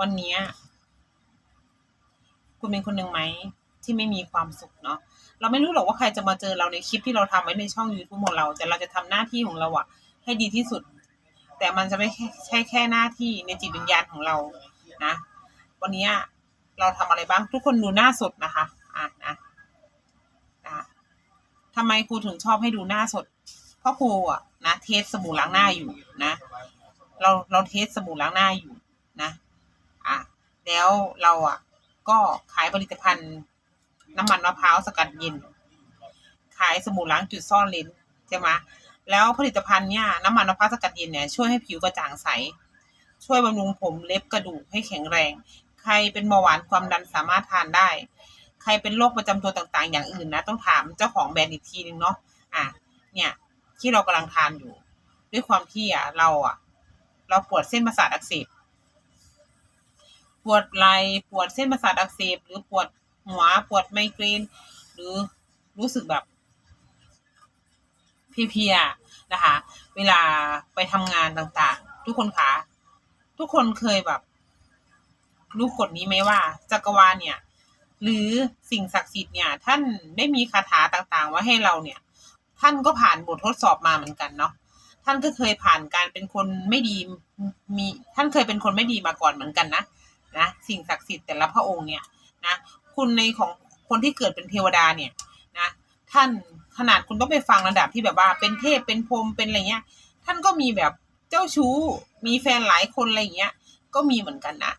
วันนี้คุณเป็นคนหนึ่งไหมที่ไม่มีความสุขเนาะเราไม่รู้หรอกว่าใครจะมาเจอเราในคลิปที่เราทำไว้ในช่อง YouTube ของเรา แต่เราจะทำหน้าที่ของเราอะให้ดีที่สุด แต่มันจะไม่แค่ใช่แค่หน้าที่ในจิตวิญญาณของเรานะ วันนี้เราทำอะไรบ้างทุกคนดูหน้าสดนะคะอะนะอะทำไมครูถึงชอบให้ดูหน้าสด เพราะครูอะนะเทสสบู่ล้างหน้าอยู่นะ เราเราเทสสบู่ล้างหน้าอยู่นะ แล้วเราอะ ก็ขายผลิตภัณฑ์ น้ำมันมะพร้าวสกัดเย็น ขายสบู่ล้างจุดซ่อนเลนใช่ไหมแล้วผลิตภัณฑ์เนี่ยน้ำมันมะพร้าวสกัดเย็นเนี่ยช่วยให้ผิวกระจ่างใส ช่วยบำรุงผมเล็บกระดูกให้แข็งแรง ใครเป็นเบาหวานความดันสามารถทานได้ ใครเป็นโรคประจำตัวต่างๆ อย่างอื่นนะต้องถามเจ้าของแบรนด์อีกทีนึงเนาะอะเนี่ยที่เรากำลังทานอยู่ ด้วยความที่อะเราอะ เราปวดเส้นประสาทอักเสบ ปวดไหล่ปวดเส้นประสาทอักเสบ หรือปวดหัวปวดไมเกรน หรือรู้สึกแบบเพียๆนะคะ เวลาไปทำงานต่างๆ ทุกคนคะทุกคนเคยแบบรู้กฎนี้ไหมว่า จักรวาลเนี่ย หรือสิ่งศักดิ์สิทธิ์เนี่ย ท่านได้มีคาถาต่างๆไว้ให้เราเนี่ย ท่านก็ผ่านบททดสอบมาเหมือนกันเนาะท่านก็เคยผ่านการเป็นคนไม่ดีมี ท่านเคยเป็นคนไม่ดีมาก่อนเหมือนกันนะ นะสิ่งศักดิ์สิทธิ์แต่ละพระองค์เนี่ยนะคุณในของคนที่เกิดเป็นเทวดาเนี่ยนะท่านขนาดคุณต้องไปฟังระดับที่แบบว่าเป็นเทพเป็นพรมเป็นอะไรเงี้ย ท่านก็มีแบบเจ้าชู้ มีแฟนหลายคนอะไรเงี้ย ก็มีเหมือนกันนะ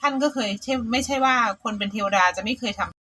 ท่านก็เคยใช่ไม่ใช่ว่าคนเป็นเทวดาจะไม่เคยทำ